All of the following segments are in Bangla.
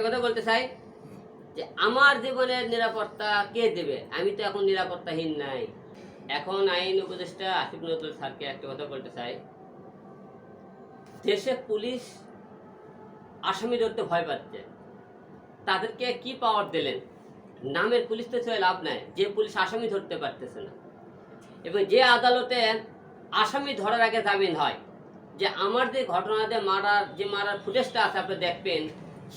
একটা কথা বলতে চাই যে আমার জীবনের নিরাপত্তা কে দেবে? আমি তো এখন নিরাপত্তাহীন নাই। এখন আইন উপদেষ্টা আসিফ নজরুল স্যারকে একটা কথা বলতে চাই। দেশে পুলিশ আসামি ধরতে ভয় পাচ্ছে। তাদেরকে কি পাওয়ার দিলেন? নামের পুলিশ তো ছয় লাভ নাই, যে পুলিশ আসামি ধরতে পারতেছে না। এবং যে আদালতে আসামি ধরার আগে জামিন হয়, যে আমার যে ঘটনাতে মারার, যে মারার ফুটেজটা আছে আপনি দেখবেন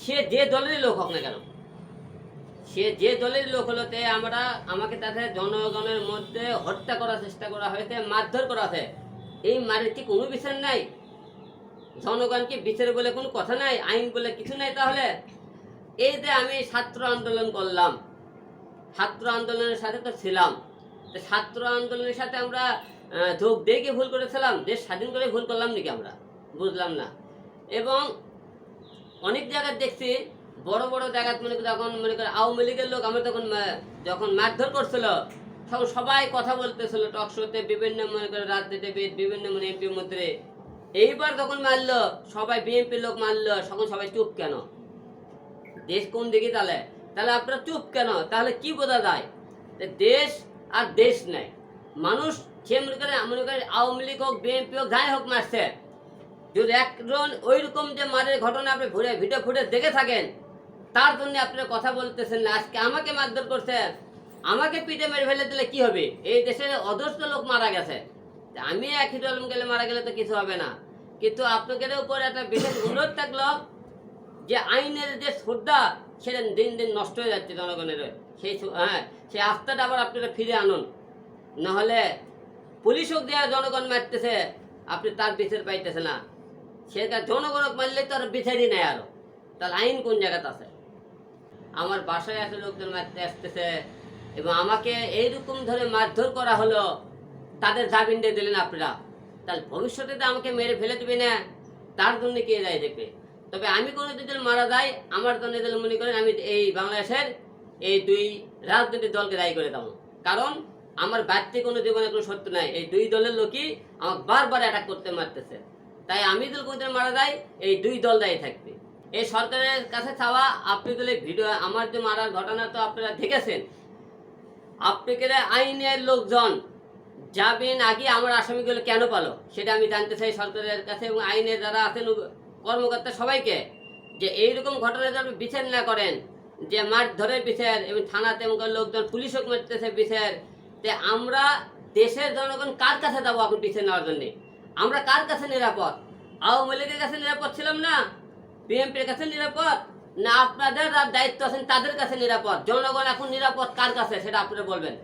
সে যে দলেরই লোক হোক না কেন, সে যে দলের লোক হলোতে আমরা, আমাকে তাদের জনগণের মধ্যে হত্যা করার চেষ্টা করা হয়েছে, মারধর করা হয়েছে। এই মারের কি কোনো বিচার নাই? জনগণকে বিচার বলে কোনো কথা নাই? আইন বলে কিছু নাই তাহলে? এই যে আমি ছাত্র আন্দোলন করলাম, ছাত্র আন্দোলনের সাথে তো ছিলাম। ছাত্র আন্দোলনের সাথে আমরা যোগ দিয়ে ভুল করেছিলাম? দেশ স্বাধীন করে ভুল করলাম নাকি আমরা? বুঝলাম না। এবং অনেক জায়গায় দেখছি, বড় বড় জায়গায় মনে করি যখন মনে করি আওয়ামী লীগের লোক আমরা তখন যখন মারধর করছিল, তখন সবাই কথা বলতেছিল টক শোতে বিভিন্ন মনে করে রাজনীতিবিদ, বিভিন্ন মানে এমপি মন্ত্রী। এইবার যখন মারলো, সবাই বিএনপির লোক মারলো, তখন সবাই চুপ কেন? দেশ কোন দিকে তাহলে তাহলে আপনারা চুপ কেন? তাহলে কি বোঝা যায়? দেশ আর দেশ নাই। মানুষ সে মনে করে মনে করে আওয়ামী লীগ হোক বিএনপি হোক, যাই হোক মারছে। যদি একজন ওই রকম যে মারের ঘটনা আপনি ঘুরে ভিডিও ফুটে দেখে থাকেন, তার জন্য আপনি কথা বলতেছেন না, আজকে আমাকে মারধর করছে, আমাকে পিঠে মেরে ফেলে দিলে কি হবে? এই দেশে অদস্ত লোক মারা গেছে। আমি একই আলম গেলে মারা গেলে তো কিছু হবে না। কিন্তু আপনাদের উপর একটা বিশেষ অনুরোধ থাকল যে আইনের যে শ্রদ্ধা, সেটা দিন দিন নষ্ট হয়ে যাচ্ছে জনগণের। সেই হ্যাঁ সেই আস্থাটা আবার আপনারা ফিরে আনুন। নাহলে পুলিশও দেওয়া জনগণ মারতেছে, আপনি তার বিচার পাইতেছে না। সেটা জনগণ মারলে তো আর বিচারই নেই আরও। তাহলে আইন কোন জায়গাতে আছে? আমার বাসায় এসে লোকজন মারতে আসতেছে এবং আমাকে এইরকম ধরে মারধর করা হলো, তাদের জামিন দিয়ে দিলেন আপনারা। তাহলে ভবিষ্যতে তো আমাকে মেরে ফেলে দেবে না, তার জন্য কে দায়ী দেখবে? তবে আমি কোনো যদি মারা যাই আমার জন্য যদি মনে করেন আমি এই বাংলাদেশের এই দুই রাজনৈতিক দলকে দায়ী করে দেবো। কারণ আমার বাড়তি কোনো জীবনে কোনো সত্য নাই। এই দুই দলের লোকই আমাকে বারবার অ্যাটাক করতে মারতেছে। তাই আমি যদি কোনোদিন মারা যায় এই দুই দল দায়ী থাকবে। এই সরকারের কাছে চাওয়া, আপনি ভিডিও, আমার যে মারার ঘটনা তো আপনারা দেখেছেন আপনাকে আইনের লোকজন, যাবেন আগে আমার আসামিগুলো কেন পালো, সেটা আমি জানতে চাই সরকারের কাছে এবং আইনের যারা আছেন, কর্মকর্তা সবাইকে, যে এইরকম ঘটনা আপনি বিচার না করেন, যে মাঠ ধরে বিচার এবং থানাতে এবং লোকজন পুলিশও মারতেছে বিচার, তে আমরা দেশের জনগণ কার কাছে যাব এখন বিচার নেওয়ার জন্যে? আমরা কার কাছে নিরাপদ? আওয়ামী লীগের কাছে নিরাপদ ছিলাম না? বিএনপির কাছে নিরাপদ? না, আপনাদের দায়িত্ব আছেন তাদের কাছে নিরাপদ? জনগণ এখন নিরাপদ কার কাছে, সেটা আপনারা বলবেন।